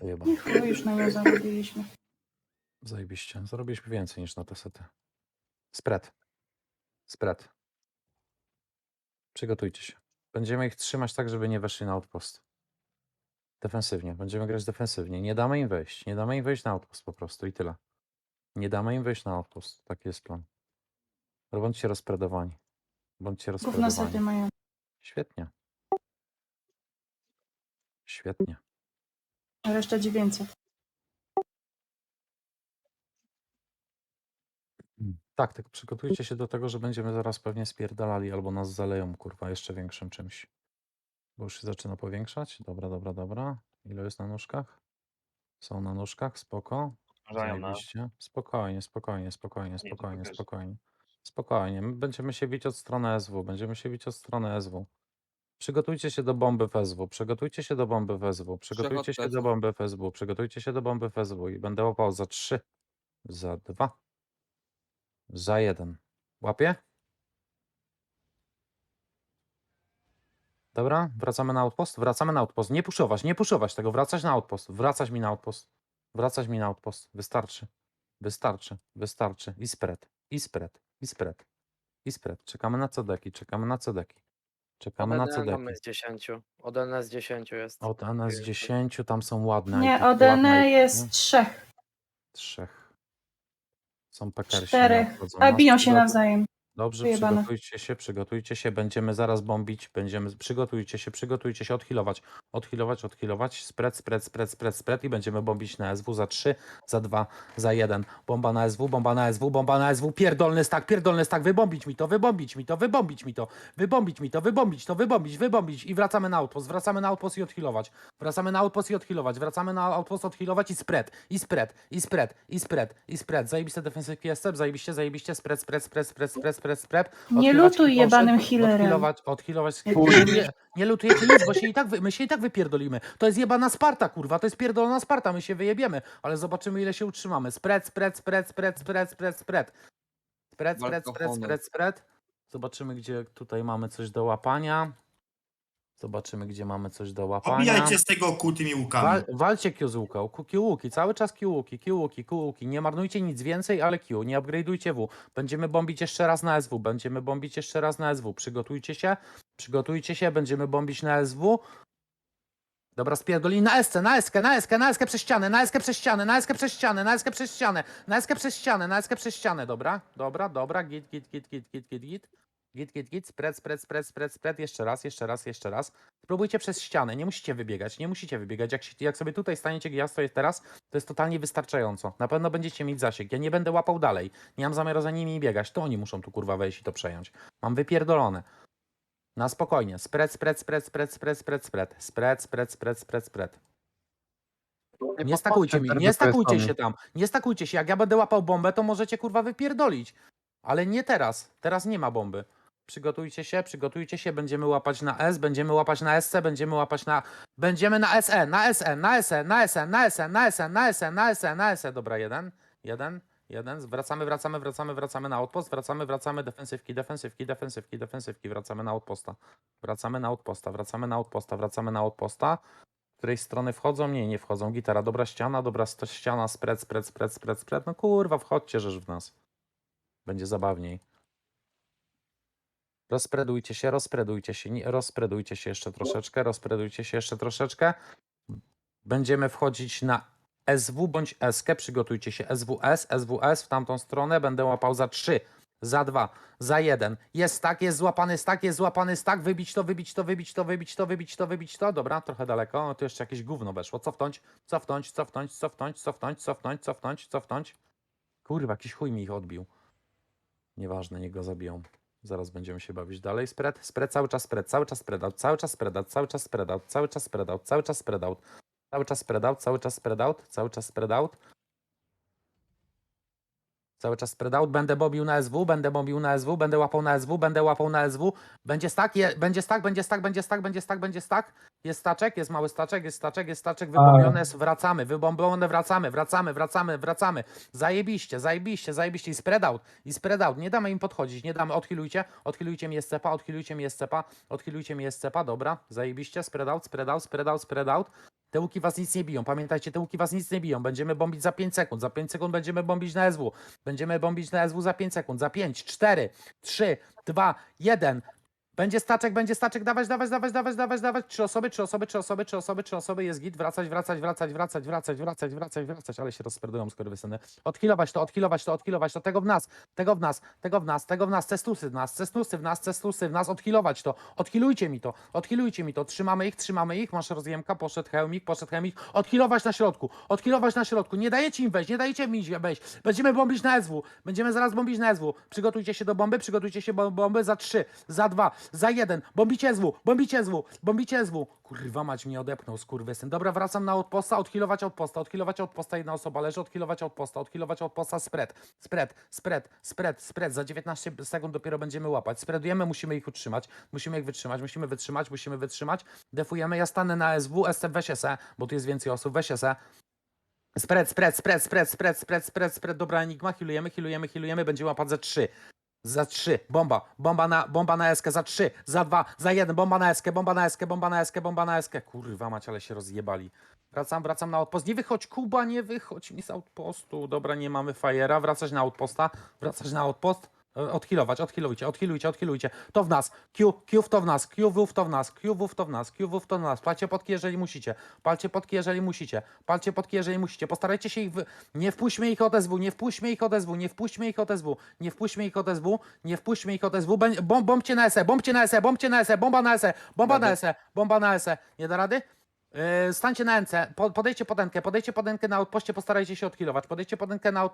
jeba. I chuj, już na nią zarobiliśmy. Zajebiście. Zarobiliśmy więcej niż na te sety. Spread. Spread. Przygotujcie się. Będziemy ich trzymać tak, żeby nie weszli na outpost. Defensywnie. Będziemy grać defensywnie. Nie damy im wejść. Nie damy im wejść na outpost po prostu i tyle. Nie damy im wejść na outpost. Taki jest plan. Bądźcie rozpredowani. Bądźcie Gówno rozpredowani. mają. Świetnie. Świetnie. A reszta 900. Mm. Tak, tylko przygotujcie się do tego, że będziemy zaraz pewnie spierdalali albo nas zaleją, kurwa, jeszcze większym czymś. Bo już się zaczyna powiększać. Dobra, dobra, dobra. Ile jest na nóżkach? Są na nóżkach, spoko. Uważają na... Zajebiście. Spokojnie, spokojnie, spokojnie, to spokojnie, pokaż. spokojnie. Spokojnie. My będziemy się bić od strony SW. Będziemy się bić od strony SW. Przygotujcie się do bomby w SW. Przygotujcie się do bomby w SW. Przygotujcie się do bomby w SW. Przygotujcie się do bomby w SW. I będę łapał za 3, za 2, za 1. Łapie? Dobra, wracamy na outpost. Wracamy na outpost. Nie puszować, nie puszować tego. Wracać na outpost. Wracać mi na outpost. Wracać mi na outpost. Wystarczy. Wystarczy. Wystarczy. I spread. I spread. I spread. I spread. Czekamy na cedeki. Czekamy na cedeki. Czekamy na Od cedeki. mamy z 10. Od nas 10 jest. Od NS Jest. 10 tam są ładne. Nie, IP, od ładne jest nie? trzech, Trzech. Są pekersi. czterech. nadchodzą A nas. biją się nawzajem. Dobrze, Wyjebane. przygotujcie się, przygotujcie się, będziemy zaraz bombić, będziemy, przygotujcie się, przygotujcie się, odhilować, odhilować, odhilować, spread, spread, spread, spread, spread i będziemy bombić na SW za 3, za 2, za 1, bomba na SW, bomba na SW, bomba na SW, pierdolny stak, pierdolny stak, wybombić mi to, wybombić mi to, wybombić mi to, wybombić mi to, wybombić to, wybombić, wybombić i wracamy na outpost, wracamy na outpost i odhilować, wracamy na outpost i odhilować, wracamy na outpost, odhilować i spread, i spread, i spread, i spread, i spread, zajebiste defensywki SCP, zajebiście, zajebiście, spread, spread, spread, spread, spread, spread, spread, Nie Odhilować lutuj jebanym healerem. Nie Nie, lutuj. nie, nie lutujecie nic, bo się i tak wy, my się i tak wypierdolimy. To jest jebana Sparta, kurwa, to jest pierdolona Sparta, my się wyjebiemy, ale zobaczymy ile się utrzymamy. Spread, spread, spread, spread, spread, spread, spread. Spread, spread, spread, spread, spread. Zobaczymy, gdzie tutaj mamy coś do łapania. Zobaczymy, gdzie mamy coś do łapania. Obijajcie z tego kół tymi łukami. Wal, walcie Q z łuką, Q, Q łuki, cały czas Q łuki, Q łuki, Q łuki. Nie marnujcie nic więcej, ale Q, nie upgrade'ujcie W. Będziemy bombić jeszcze raz na SW, będziemy bombić jeszcze raz na SW. Przygotujcie się, przygotujcie się, będziemy bombić na SW. Dobra, spierdolili na SC, na SK, na SK, na SK przez ścianę, na SK przez ścianę, na SK przez ścianę, na SK przez ścianę, na SK przez ścianę, na SK przez ścianę, dobra, dobra, dobra, git, git, git, git, git, git, git. Git, git, git, spread, spread, spread, spread, spread, jeszcze raz, jeszcze raz, jeszcze raz. Spróbujcie przez ścianę, nie musicie wybiegać, nie musicie wybiegać. Jak, się, jak sobie tutaj staniecie, gdzie ja stoję teraz, to jest totalnie wystarczająco. Na pewno będziecie mieć zasięg. Ja nie będę łapał dalej. Nie mam zamiaru za nimi biegać. To oni muszą tu kurwa wejść i to przejąć. Mam wypierdolone. Na spokojnie. Spread, spread, spread, spread, spread, spread, spread. Spread, spread, spread, spread, spread. Nie stakujcie mi, nie stakujcie się tam. Nie stakujcie się. Jak ja będę łapał bombę, to możecie kurwa wypierdolić. Ale nie teraz. Teraz nie ma bomby. Przygotujcie się, przygotujcie się, będziemy łapać na S, będziemy łapać na SC, będziemy łapać na... Będziemy na SE, na SE, na SE, na SE, na SE, na SE, na SE, na SE, na SE. Dobra, jeden, jeden, jeden. Wracamy, wracamy, wracamy, wracamy na outpost, wracamy, wracamy, defensywki, defensywki, defensywki, defensywki, wracamy na outposta. Wracamy na outposta, wracamy na outposta, wracamy na outposta. Z której strony wchodzą? Nie, nie wchodzą. Gitara, dobra ściana, dobra ściana, spread, spread, spread, spread, spread. No kurwa, wchodźcie żeż w nas. Będzie zabawniej. Rozpredujcie się, rozpredujcie się, rozpredujcie się jeszcze troszeczkę, rozpredujcie się jeszcze troszeczkę. Będziemy wchodzić na SW bądź SK, przygotujcie się SWS, SWS w tamtą stronę, będę łapał za 3, za 2, za 1. Jest tak, jest złapany stak, jest złapany stak, wybić to, wybić to, wybić to, wybić to, wybić to, wybić to. Dobra, trochę daleko, o, tu jeszcze jakieś gówno weszło. Cofnąć, cofnąć, cofnąć, cofnąć, cofnąć, cofnąć, cofnąć, cofnąć. Kurwa, jakiś chuj mi ich odbił. Nieważne, niech go zabiją. Zaraz będziemy się bawić dalej. Spread, spread, cały czas spread, cały czas spread out, cały czas spread out, cały czas spread out, cały czas spread out, cały czas spread out, cały czas spread out, cały czas spread out, cały czas spread out. Cały czas spread out, będę bobił na SW, będę bobił na SW, będę łapał na SW, będę łapał na SW. Będzie stack, je, będzie stack, będzie stack, będzie stack, będzie stack, będzie stack. Jest staczek, jest mały staczek, jest staczek, jest staczek, wybombione, jest, wracamy, wybombione, wracamy, wracamy, wracamy, wracamy. Zajebiście, zajebiście, zajebiście i spread out, i spread out. Nie damy im podchodzić, nie damy, odchilujcie, odchilujcie mi SCP, odchilujcie mi SCP, odchilujcie mi SCP, dobra, zajebiście, spread out, spread out, spread out, spread out. Te łuki was nic nie biją. Pamiętajcie, te łuki was nic nie biją. Będziemy bombić za 5 sekund. Za 5 sekund będziemy bombić na SW. Będziemy bombić na SW za 5 sekund. Za 5, 4, 3, 2, 1. Będzie staczek, będzie staczek, dawać, dawać, dawać, dawać, dawać, dawać. Trzy osoby, trzy osoby, trzy osoby, trzy osoby, trzy osoby, jest git. Wracać, wracać, wracać, wracać, wracać, wracać, wracać, wracać, ale się rozperdują skurwysyny. Odkilować to, odkilować to, odkilować to, tego w nas, tego w nas, tego w nas, tego w nas, cestusy w nas, cestusy w nas, cestusy w nas, odkilować to, odkilujcie mi to, odkilujcie mi to, trzymamy ich, trzymamy ich, masz rozjemka, poszedł hełmik, poszedł hełmik, odkilować na środku, odkilować na środku, nie dajecie im wejść, nie dajecie mi wejść, będziemy bombić na SW, będziemy zaraz bombić na SW, przygotujcie się do bomby, przygotujcie się do bomby za 3, za 2, za 1, bombicie SW, bombicie SW, bombicie SW, kurwa mać mnie odepnął, skurwysyn, dobra, wracam na outposta, odkilować outposta, odkilować outposta, jedna osoba leży, odkilować outposta, odkilować outposta, spread, spread, spread, spread, spread, za 19 sekund dopiero będziemy łapać, spreadujemy, musimy ich utrzymać, musimy ich wytrzymać, musimy wytrzymać, musimy wytrzymać, defujemy, ja stanę na SW, SC weź se, bo tu jest więcej osób, weź se, Spread, spread, spread, spread, spread, spread, spread, spread. Dobra, Enigma, healujemy, healujemy, healujemy. Będziemy łapać za trzy. Za trzy. Bomba. Bomba na, bomba na eskę. Za trzy. Za dwa. Za jeden. Bomba na eskę, bomba na eskę, bomba na eskę, bomba na eskę. Kurwa mać, ale się rozjebali. Wracam, wracam na outpost. Nie wychodź, Kuba, nie wychodź mi z outpostu. Dobra, nie mamy fajera. Wracać na outposta. Wracać na outpost. E, Odhilować, odhilujcie, odhilujcie, odhilujcie. To w nas. Q, Q w to w nas. Q w to w nas. Q w to w nas. Q w to w nas. Palcie podki, jeżeli musicie. Palcie podki, jeżeli musicie. Palcie podki, jeżeli musicie. Postarajcie się ich. Wy... Nie wpuśćmy ich od SW, nie wpuśćmy ich od SW, nie wpuśćmy ich od SW, nie wpuśćmy ich od SW, nie wpuśćmy ich od SW. Bę- Bom, bombcie na SE, bombcie na SE, bombcie na SE, bomba na SE, bomba na SE, bomba na SE. Nie da rady? Yy, stańcie na NC, po, podejdźcie pod NK, podejdźcie na outpoście, postarajcie się odhilować. Podejdźcie pod NK na outpoście.